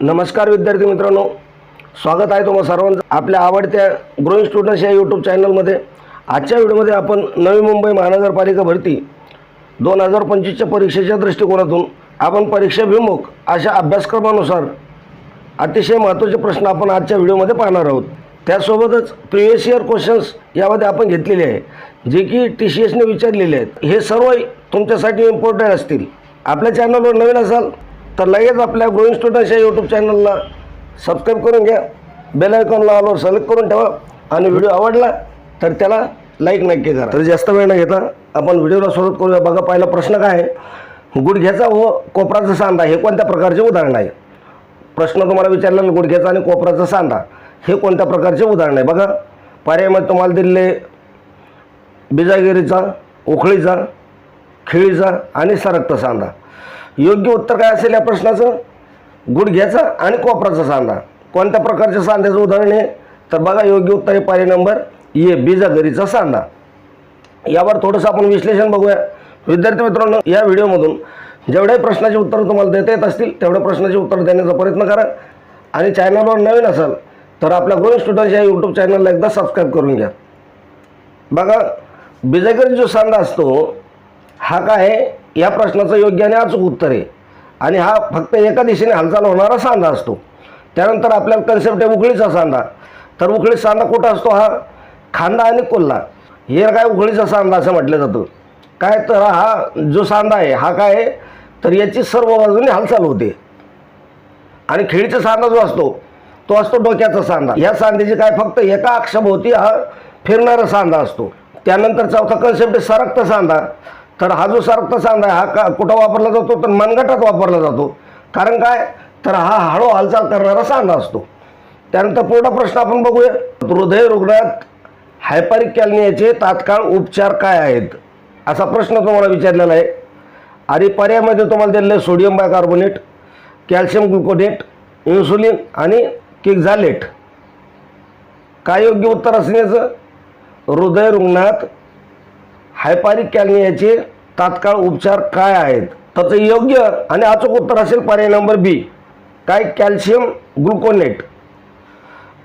नमस्कार विद्यार्थी मित्रांनो. स्वागत आहे तुम्हाला सर्वांचं आपल्या आवडत्या ग्रोईंग स्टुडंट्स या यूट्यूब चॅनलमध्ये. आजच्या व्हिडिओमध्ये आपण नवी मुंबई महानगरपालिका भरती दोन हजार पंचवीसच्या परीक्षेच्या दृष्टिकोनातून आपण परीक्षाभिमुख अशा अभ्यासक्रमानुसार अतिशय महत्त्वाचे प्रश्न आपण आजच्या व्हिडिओमध्ये पाहणार आहोत. त्यासोबतच प्रिवियस इयर क्वेश्चन्स यामध्ये आपण घेतलेले आहे. जे की टी सी एसने विचारलेले आहेत. हे सर्व तुमच्यासाठी इम्पॉर्टंट असतील. आपल्या चॅनलवर नवीन असाल तर लगेच आपल्या ग्रोईंग स्टुडंट्स या यूट्यूब चॅनलला सबस्क्राईब करून घ्या. बेल आयकॉनला आलो सिलेक्ट करून ठेवा. आणि व्हिडिओ आवडला तर त्याला लाईक नक्की करा. तर जास्त वेळ न घेता आपण व्हिडिओला सुरुवात करूया. बघा पहिला प्रश्न काय आहे? गुडघ्याचा व कोपराचा सांधा हे कोणत्या प्रकारचे उदाहरण आहे? प्रश्न तुम्हाला विचारलेला गुडघ्याचा आणि कोपराचा सांधा हे कोणत्या प्रकारचे उदाहरण आहे? बघा पर्यायामध्ये तुम्हाला दिलेले बिजागिरीचा उखळीचा खिळीचा आणि सरकता सांधा योग्य उत्तर काय असेल या प्रश्नाचं? गुडघ्याचा आणि कोपराचा सांधा कोणत्या प्रकारच्या सांध्याचं उदाहरण आहे? तर बघा योग्य उत्तर आहे पर्याय नंबर ए बीजागरीचा सांधा. यावर थोडंसं आपण विश्लेषण बघूया. विद्यार्थी मित्रांनो या व्हिडिओमधून जेवढ्याही प्रश्नाची उत्तरं तुम्हाला देता येत असतील तेवढ्या प्रश्नाची उत्तर देण्याचा प्रयत्न करा. आणि चॅनलवर नवीन असाल तर आपल्या गोविंद स्टुडंट्स या यूट्यूब चॅनलला एकदा सबस्क्राईब करून घ्या. बघा बिजागरी जो सांधा असतो हा काय आहे? या प्रश्नाचं योग्य आणि अचूक उत्तर आहे. आणि हा फक्त एका दिशेने हालचाल होणारा सांधा असतो. त्यानंतर आपल्याला कन्सेप्ट आहे उखळीचा सांधा. तर उखळी सांधा कुठं असतो? हा खांदा आणि कोल्हा. हे काय उखळीचा सांधा असं म्हटलं जातं. काय तर हा जो सांधा आहे हा काय आहे? तर याची सर्व बाजूने हालचाल होते. आणि खेळीचा सांधा जो असतो तो असतो डोक्याचा सांधा. या सांध्याची काय फक्त एका अक्षभोवती हा फिरणारा सांधा असतो. त्यानंतर चौथा कन्सेप्ट आहे सरकता सांधा. तर हा जो सरकता सांगा आहे हा का कुठं वापरला जातो? तर मनगटात वापरला जातो. कारण काय? तर हा हळू हालचाल करणारा सांधा असतो. त्यानंतर पुढा प्रश्न आपण बघूया. हृदय रुग्णात हायपारिक कॅलनियाचे तात्काळ उपचार काय आहेत? असा प्रश्न तुम्हाला विचारलेला आहे. आणि पर्यायमध्ये तुम्हाला दिलेलं आहे sodium bicarbonate calcium gluconate insulin आणि किक्झालेट. काय योग्य उत्तर असण्याचं हृदय रुग्णात हायपारिक कॅल्नियाचे तात्काळ उपचार काय आहेत? त्याचं योग्य आणि अचूक उत्तर असेल पर्याय नंबर बी. काय कॅल्शियम ग्लुकोनेट?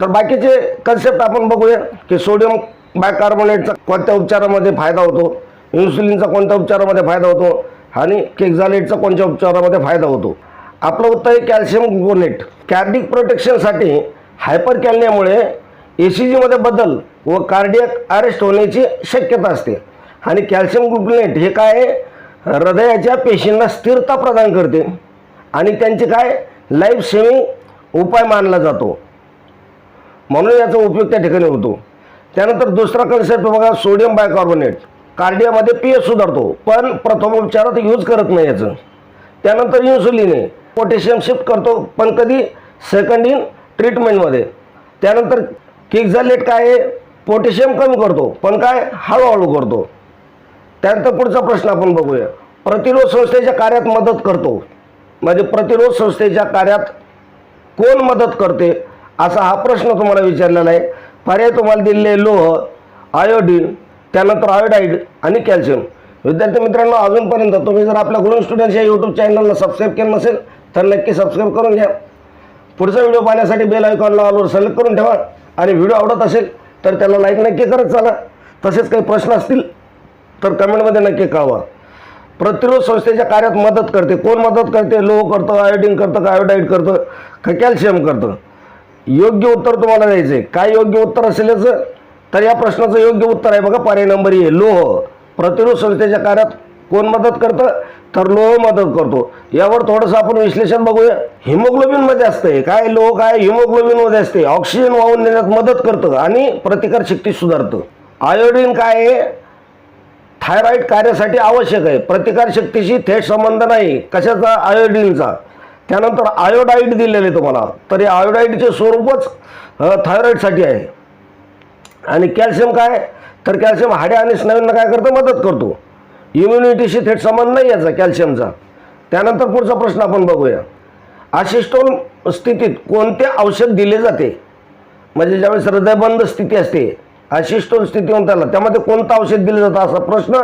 तर बाकीचे कन्सेप्ट आपण बघूया की सोडियम बायकार्बोनेटचा कोणत्या उपचारामध्ये फायदा होतो? इन्सुलिनचा कोणत्या उपचारामध्ये फायदा होतो? आणि केक्झालेटचा कोणत्या उपचारामध्ये फायदा होतो? आपलं उत्तर आहे कॅल्शियम ग्लुकोनेट. कार्डिक प्रोटेक्शनसाठी हायपर कॅल्नियामुळे ए सी जीमध्ये बदल व कार्डियक अरेस्ट होण्याची शक्यता असते. आणि कॅल्शियम ग्लुकोनेट हे काय आहे? हृदयाच्या पेशींना स्थिरता प्रदान करते. आणि त्यांचे काय? लाईफ सेविंग उपाय मानला जातो. म्हणून याचा उपयोग त्या ठिकाणी होतो. त्यानंतर दुसरा कन्सेप्ट बघा सोडियम बायकार्बोनेट कार्डियामध्ये पी एच सुधारतो पण प्रथम उपचारात यूज करत नाही याचं. त्यानंतर इन्सुलिन आहे. पोटॅशियम शिफ्ट करतो पण कधी? सेकंड इन ट्रीटमेंटमध्ये त्यानंतर किक्झालेट काय आहे? पोटॅशियम कमी करतो पण काय? हळूहळू करतो. त्यानंतर पुढचा प्रश्न आपण बघूया. प्रतिरोध संस्थेच्या कार्यात मदत करतो. म्हणजे प्रतिरोध संस्थेच्या कार्यात कोण मदत करते? असा हा प्रश्न तुम्हाला विचारलेला आहे. पर्याय तुम्हाला दिलेले लोह आयोडीन त्यानंतर आयोडाईड आणि कॅल्शियम विद्यार्थी मित्रांनो अजूनपर्यंत तुम्ही जर आपल्या गुरु स्टुडंट्स या यूट्यूब चॅनलला सबस्क्राईब केलं नसेल तर नक्की सबस्क्राईब करून घ्या. पुढचा व्हिडिओ पाहण्यासाठी बेल आयकॉनला ऑलवर सिलेक्ट करून ठेवा. आणि व्हिडिओ आवडत असेल तर त्याला लाईक नक्की करत चला. तसेच काही प्रश्न असतील तर कमेंटमध्ये नक्की कळवा. प्रतिरोध संस्थेच्या कार्यात मदत करते. कोण मदत करते? लोह करतं आयोडीन करतं का आयोडाईड करतं? का कॅल्शियम करतं? योग्य उत्तर तुम्हाला द्यायचं आहे काय योग्य उत्तर असेल याचं? तर या प्रश्नाचं योग्य उत्तर आहे बघा. पर्याय नंबर ए लोह. प्रतिरोध संस्थेच्या कार्यात कोण मदत करतं? तर लोह मदत करतो. यावर थोडंसं आपण विश्लेषण बघूया. हिमोग्लोबिनमध्ये असते काय लोह? काय हिमोग्लोबिनमध्ये असते ऑक्सिजन वाहून देण्यात मदत करतं आणि प्रतिकार शक्ती सुधारतं. आयोडीन काय आहे? थायरॉईड कार्यासाठी आवश्यक आहे. प्रतिकारशक्तीशी थेट संबंध नाही. कशाचा? आयोडीनचा. त्यानंतर आयोडाईड दिलेले तुम्हाला. तर हे आयोडाईडचे स्वरूपच थायरॉईडसाठी आहे. आणि कॅल्शियम काय? तर कॅल्शियम हाडे आणि स्नायूंना काय करतं? मदत करतो. इम्युनिटीशी थेट संबंध नाही याचा कॅल्शियमचा. त्यानंतर पुढचा प्रश्न आपण बघूया. अशिष्टोन स्थितीत कोणते औषध दिले जाते? म्हणजे ज्यावेळेस हृदयबंद स्थिती असते अशिष्टोन स्थिती होऊन त्याला त्यामध्ये कोणतं औषध दिलं जातं असा प्रश्न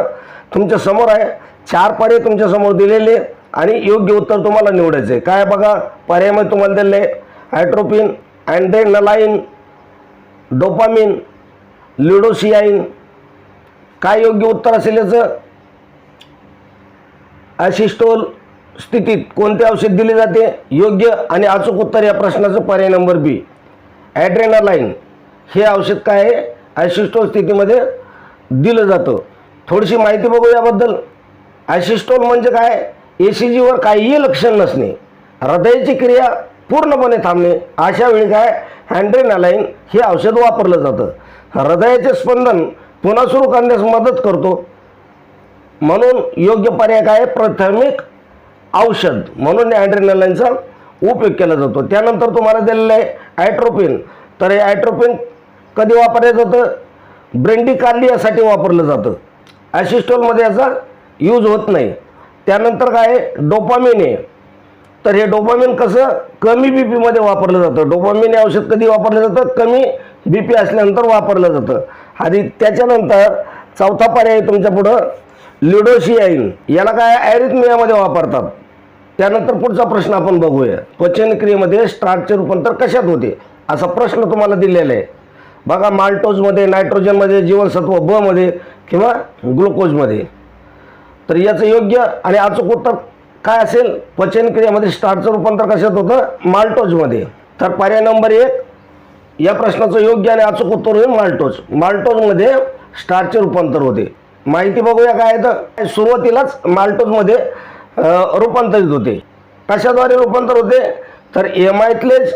तुमच्यासमोर आहे. चार पर्याय तुमच्यासमोर दिलेले आणि योग्य उत्तर तुम्हाला निवडायचं आहे. काय बघा पर्यायमध्ये तुम्हाला दिले हायड्रोपिन अँड्रेनलाईन डोपामिन लिडोसियाईन काय योग्य उत्तर असेल याचं? अशिष्टोल स्थितीत कोणते औषध दिले जाते? योग्य आणि अचूक उत्तर या प्रश्नाचं पर्याय नंबर बी. ॲड्रेनालाईन हे औषध काय आहे? ॲसिस्टोल स्थितीमध्ये दिलं जातं. थोडीशी माहिती बघू याबद्दल. ॲसिस्टोल म्हणजे काय? ए सी जीवर काहीही लक्षण नसणे. हृदयाची क्रिया पूर्णपणे थांबणे. अशा वेळी काय? हँड्रेनालाईन हे औषध वापरलं जातं. हृदयाचे स्पंदन पुन्हा सुरू करण्यास मदत करतो. म्हणून योग्य पर्याय काय? आहे? प्राथमिक औषध. म्हणून ॲड्रेनालाईनचा उपयोग केला जातो. त्यानंतर तुम्हाला दिलेलं आहे ॲट्रोपिन. तर हे ॲट्रोपिन कधी वापरलं जातं ब्रेंडी कारली यासाठी वापरलं जातं. ॲसिस्टॉलमध्ये याचा यूज होत नाही. त्यानंतर काय आहे? डोपामिन आहे. तर हे डोपामिन कसं? कमी बी पीमध्ये वापरलं जातं. डोपामिन हे औषध कधी वापरलं जातं? कमी बी पी असल्यानंतर वापरलं जातं. आणि त्याच्यानंतर चौथा पर्याय तुमच्या पुढं लिडोशियाईन याला काय? ॲरिथमियामध्ये वापरतात. त्यानंतर पुढचा प्रश्न आपण बघूया. पचनक्रियेमध्ये क्रियेमध्ये रूपांतर कशात होते? असा प्रश्न तुम्हाला दिलेला आहे. बघा माल्टोजमध्ये नायट्रोजनमध्ये जीवनसत्व ब मध्ये किंवा ग्लुकोजमध्ये. तर याचं योग्य आणि अचूक उत्तर काय असेल? पचन क्रियामध्ये स्टार्टचं रूपांतर कशात होतं? माल्टोजमध्ये. तर पर्याय नंबर एक या प्रश्नाचं योग्य आणि अचूक उत्तर होईल माल्टोज. माल्टोजमध्ये स्टारचे रूपांतर होते. माहिती बघूया काय तर. सुरुवातीलाच माल्टोजमध्ये रूपांतरित होते. कशाद्वारे रूपांतर होते? तर एम आयतलेच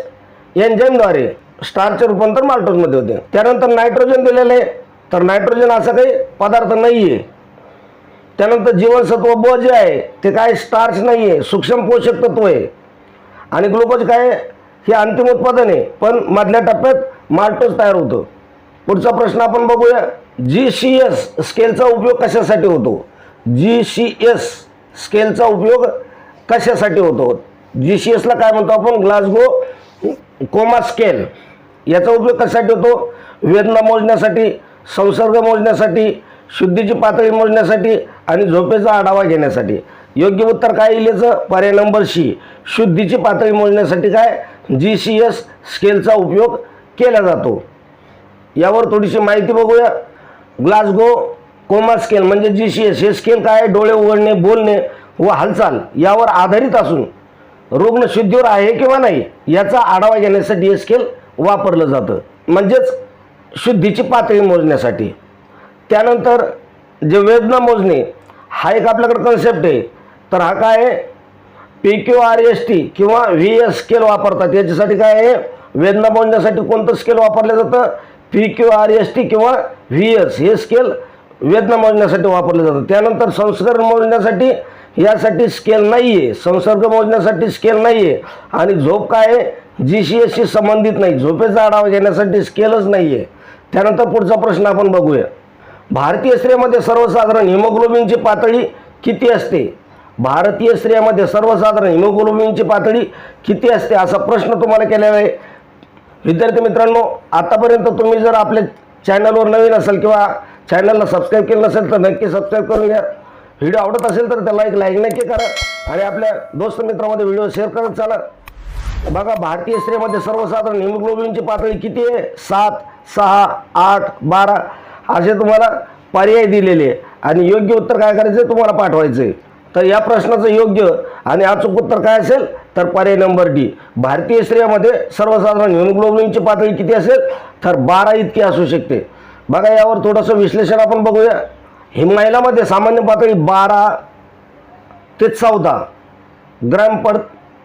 एन्झाईमद्वारे स्टारचे रूपांतर माल्टोजमध्ये होते. त्यानंतर नायट्रोजन दिलेलं आहे. तर नायट्रोजन असा काही पदार्थ नाही आहे त्यानंतर जीवनसत्व ब जे आहे ते काय स्टार्च नाही आहे सूक्ष्म पोषक तत्व आहे. आणि ग्लुकोज काय हे अंतिम उत्पादन आहे. पण मधल्या टप्प्यात माल्टोज तयार होतं. पुढचा प्रश्न आपण बघूया. जी सी एस स्केलचा उपयोग कशासाठी होतो? जी सी एस स्केलचा उपयोग कशासाठी होतो? जी सी एसला काय म्हणतो आपण? Glasgow coma scale. याचा उपयोग कशासाठी होतो? वेदना मोजण्यासाठी संसर्ग मोजण्यासाठी शुद्धीची पातळी मोजण्यासाठी आणि झोपेचा आढावा घेण्यासाठी. योग्य उत्तर काय येईल याचं? पर्याय नंबर शी शुद्धीची पातळी मोजण्यासाठी काय? जी सी एस स्केलचा उपयोग केला जातो. यावर थोडीशी माहिती बघूया. ग्लासगो कोमा स्केल म्हणजे जी सी एस हे स्केल काय? डोळे उघडणे बोलणे व हालचाल यावर आधारित असून रुग्ण शुद्धीवर आहे किंवा नाही याचा आढावा घेण्यासाठी हे स्केल वापरलं जातं. म्हणजेच शुद्धीची पातळी मोजण्यासाठी. त्यानंतर जे वेदना मोजणे हा एक आपल्याकडे कन्सेप्ट आहे. तर हा काय आहे? P Q R S T किंवा व्ही एस स्केल वापरतात. याच्यासाठी काय आहे? वेदना मोजण्यासाठी कोणतं स्केल वापरलं जातं? P Q R S T किंवा व्ही एस हे स्केल वेदना मोजण्यासाठी वापरलं जातं. त्यानंतर संसर्ग मोजण्यासाठी यासाठी स्केल नाही आहे संसर्ग मोजण्यासाठी स्केल नाही आहे आणि झोप काय आहे? जी सी एसशी संबंधित नाही. झोपेचा आढावा घेण्यासाठी स्केलच नाही आहे त्यानंतर पुढचा प्रश्न आपण बघूया. भारतीय स्त्रियामध्ये सर्वसाधारण हिमोग्लोबिनची पातळी किती असते? भारतीय स्त्रियामध्ये सर्वसाधारण हिमोग्लोबिनची पातळी किती असते? असा प्रश्न तुम्हाला केलेला आहे. विद्यार्थी मित्रांनो आतापर्यंत तुम्ही जर आपल्या चॅनलवर नवीन असाल किंवा चॅनलला सबस्क्राईब केलं नसेल तर नक्की सबस्क्राईब करून घ्या. व्हिडिओ आवडत असेल तर त्याला एक लाईक नक्की करा आणि आपल्या दोस्त मित्रामध्ये व्हिडिओ शेअर करत चाला. बघा भारतीय स्त्रियामध्ये सर्वसाधारण हिमोग्लोबिनची पातळी किती आहे? सात सहा आठ बारा. असे तुम्हाला पर्याय दिलेले आहे. आणि योग्य उत्तर काय करायचं आहे तुम्हाला पाठवायचं आहे तर या प्रश्नाचं योग्य आणि अचूक उत्तर काय असेल? तर पर्याय नंबर डी. भारतीय स्त्रियामध्ये सर्वसाधारण हिमोग्लोबिनची पातळी किती असेल? तर बारा इतकी असू शकते. बघा यावर थोडंसं विश्लेषण आपण बघूया. हिमायलामध्ये महिलामध्ये सामान्य पातळी बारा ते चौदा. ग्रॅम पर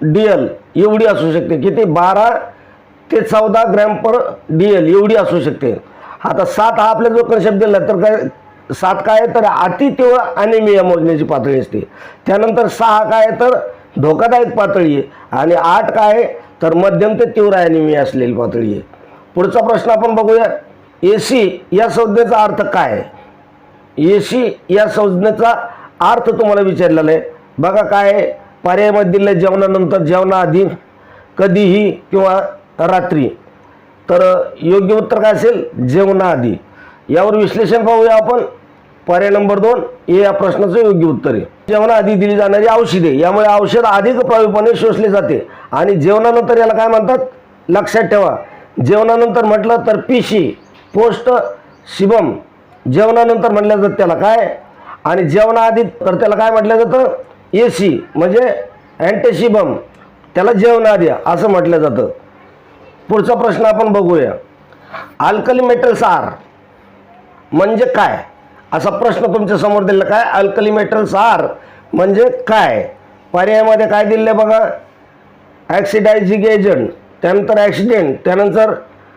डी एल एवढी असू शकते. किती? बारा ते चौदा ग्रॅम पर डी एल एवढी असू शकते. आता सात हा आपल्या जो कन्सेप्ट दिला तर काय? सात काय? आहे तर अति तीव्र अनिमिया मोजण्याची पातळी असते. त्यानंतर सहा काय? आहे तर धोकादायक पातळी आहे. आणि आठ काय? आहे तर मध्यम ते तीव्र अनिमिया असलेली पातळी आहे. पुढचा प्रश्न आपण बघूया. ए सी या संज्ञेचा अर्थ काय आहे? ए सी या संज्ञेचा अर्थ तुम्हाला विचारलेला आहे. बघा काय आहे? पर्यायमध्ये दिलं जेवणानंतर जेवणाआधी कधीही किंवा रात्री. तर योग्य उत्तर काय असेल? जेवणाआधी. यावर विश्लेषण पाहूया आपण. पर्याय नंबर दोन हे या प्रश्नाचं योग्य उत्तर आहे. जेवणाआधी दिली जाणारी औषधे यामुळे औषध अधिक प्रभावीपणे शोषले जाते. आणि जेवणानंतर याला काय म्हणतात? लक्षात ठेवा. जेवणानंतर म्हटलं तर पिशी पोस्ट शिबम. जेवणानंतर म्हटलं जातं त्याला काय? आणि जेवणाआधी तर त्याला काय म्हटलं जातं? ए सी म्हणजे अँटेशिबम त्याला जेवणाआधी असं म्हटलं जातं. पुढचा प्रश्न आपण बघूया. अल्कली मेटल्स सार म्हणजे काय? असा प्रश्न तुमच्यासमोर दिला काय? अल्कली मेटल्स सार म्हणजे काय? पर्यायामध्ये काय दिले बघा? ॲक्सिडायझिंग एजंट त्यानंतर ॲक्सिडेंट त्यानंतर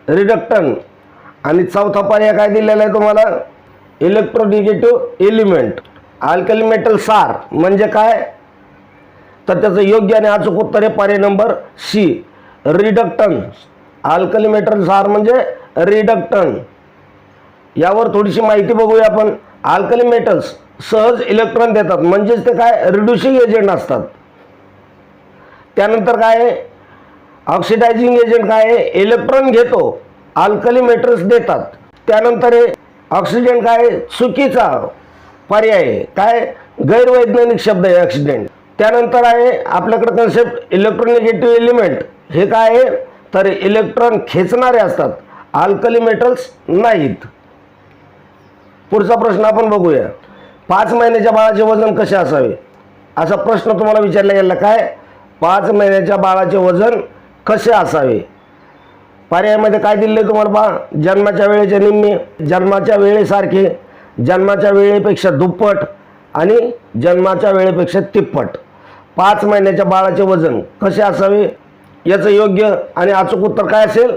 रिडक्टन आणि चौथा पर्याय काय दिलेला आहे तुम्हाला? इलेक्ट्रोनिगेटिव्ह एलिमेंट अल्कली मेटल सार म्हणजे काय? तर त्याचं योग्य आणि अचूक उत्तर आहे पर्याय number C. Reductant. Alkali metal सार म्हणजे रिडक्टन. यावर थोडीशी माहिती बघूया आपण. अल्कली मेटल्स सहज इलेक्ट्रॉन देतात. म्हणजेच ते काय? रिड्युसिंग एजंट असतात. त्यानंतर काय आहे? ऑक्सिडायझिंग एजंट काय आहे? इलेक्ट्रॉन घेतो. अल्कली मेटल्स देतात. त्यानंतर आहे ऑक्सिजन काय आहे? चुकीचा. पर्याय आहे. काय? गैरवैज्ञानिक शब्द आहे ॲक्सिडेंट त्यानंतर आहे आपल्याकडे कन्सेप्ट इलेक्ट्रोनिगेटिव्ह एलिमेंट हे काय आहे? तर इलेक्ट्रॉन खेचणारे असतात. अल्कली मेटल्स नाहीत. पुढचा प्रश्न आपण बघूया. पाच महिन्याच्या बाळाचे वजन कसे असावे? असा प्रश्न तुम्हाला विचारला गेला. काय? पाच महिन्याच्या बाळाचे वजन कसे असावे? पर्यायामध्ये काय दिले तुम्हाला बा? जन्माच्या वेळेचे निम्मे जन्माच्या वेळेसारखे. जन्माच्या वेळेपेक्षा दुप्पट आणि जन्माच्या वेळेपेक्षा तिप्पट. पाच महिन्याच्या बाळाचे वजन कसे असावे? याचं योग्य आणि अचूक उत्तर काय असेल?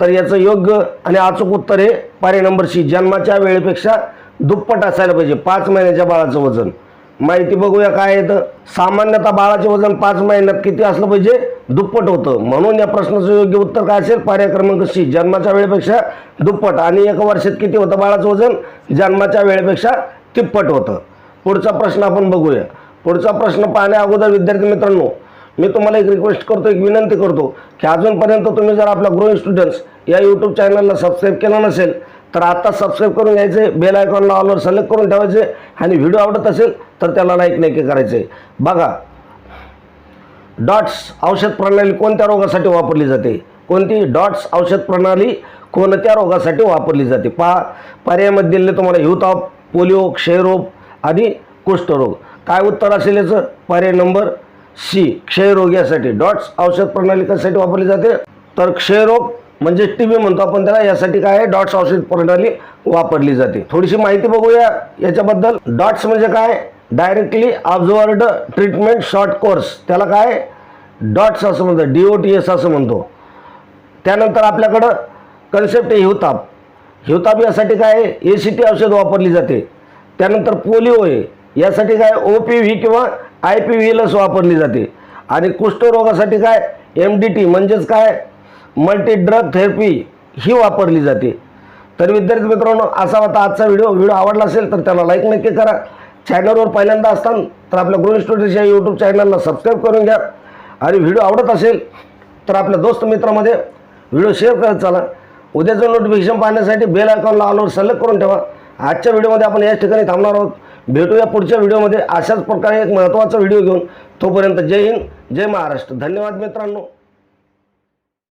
तर याचं योग्य आणि अचूक उत्तर हे पारे नंबर सी जन्माच्या वेळेपेक्षा दुप्पट असायला पाहिजे. पाच महिन्याच्या बाळाचं वजन. माहिती बघूया काय येतं सामान्यतः बाळाचे वजन पाच महिन्यात किती असलं पाहिजे? दुप्पट होतं. म्हणून या प्रश्नाचं योग्य उत्तर काय असेल? पर्याय क्रमांक सी जन्माच्या वेळेपेक्षा दुप्पट. आणि एका वर्षात किती होतं बाळाचं वजन? जन्माच्या वेळेपेक्षा तिप्पट होतं. पुढचा प्रश्न आपण बघूया. पुढचा प्रश्न पाहण्या अगोदर विद्यार्थी मित्रांनो मी तुम्हाला एक रिक्वेस्ट करतो एक विनंती करतो की अजूनपर्यंत तुम्ही जर आपल्या ग्रोईंग स्टुडंट्स या यूट्यूब चॅनलला सबस्क्राईब केलं नसेल तर आता सबस्क्राईब करून घ्यायचे बेल आयकॉनला ऑलवर सिलेक्ट करून ठेवायचे आणि व्हिडिओ आवडत असेल तर त्याला लाईक नक्की करायचे. बघा डॉट्स औषध प्रणाली कोणत्या रोगासाठी वापरली जाते? कोणती डॉट्स औषध प्रणाली कोणत्या रोगासाठी वापरली जाते? पहा पर्यायमध्ये दिले तुम्हाला हिवताप पोलिओ क्षयरोग आणि कुष्ठरोग. काय उत्तर असेल याचं? पर्याय नंबर सी क्षयरोग यासाठी. डॉट्स औषध प्रणाली कशासाठी वापरली जाते? तर क्षयरोग म्हणजे टी व्ही म्हणतो आपण त्याला यासाठी काय आहे? डॉट्स औषध प्रणाली वापरली जाते. थोडीशी माहिती बघूया याच्याबद्दल. डॉट्स म्हणजे काय? Directly observed treatment short course त्याला काय? डॉट्स असं म्हणतात. डी ओ टी एस असं म्हणतो. त्यानंतर आपल्याकडं कन्सेप्ट आहे हिवताप. हिवताप यासाठी काय? ए सी टी औषध वापरली जाते. त्यानंतर पोलिओ आहे. यासाठी काय? ओ पी व्ही किंवा आय पी व्ही लस वापरली जाते. आणि कुष्ठरोगासाठी काय? एम डी टी म्हणजेच काय? मल्टी ड्रग थेरपी ही वापरली जाते. तर विद्यार्थी मित्रांनो असा होता आजचा व्हिडिओ व्हिडिओ आवडला असेल तर त्याला लाईक नक्की करा. चॅनलवर पहिल्यांदा असताना तर आपल्या गुरु स्टुडिओज या यूट्यूब चॅनलला सबस्क्राईब करून घ्या. आणि व्हिडिओ आवडत असेल तर आपल्या दोस्त मित्रामध्ये व्हिडिओ शेअर करत चला. उद्याचं नोटिफिकेशन पाहण्यासाठी बेल आयकॉनला ऑलवर सलग करून ठेवा. आजच्या व्हिडिओमध्ये आपण याच ठिकाणी थांबणार आहोत. भेटूया पुढच्या व्हिडिओमध्ये अशाच प्रकारे एक महत्त्वाचा व्हिडिओ घेऊन तोपर्यंत जय हिंद जय महाराष्ट्र. धन्यवाद मित्रांनो.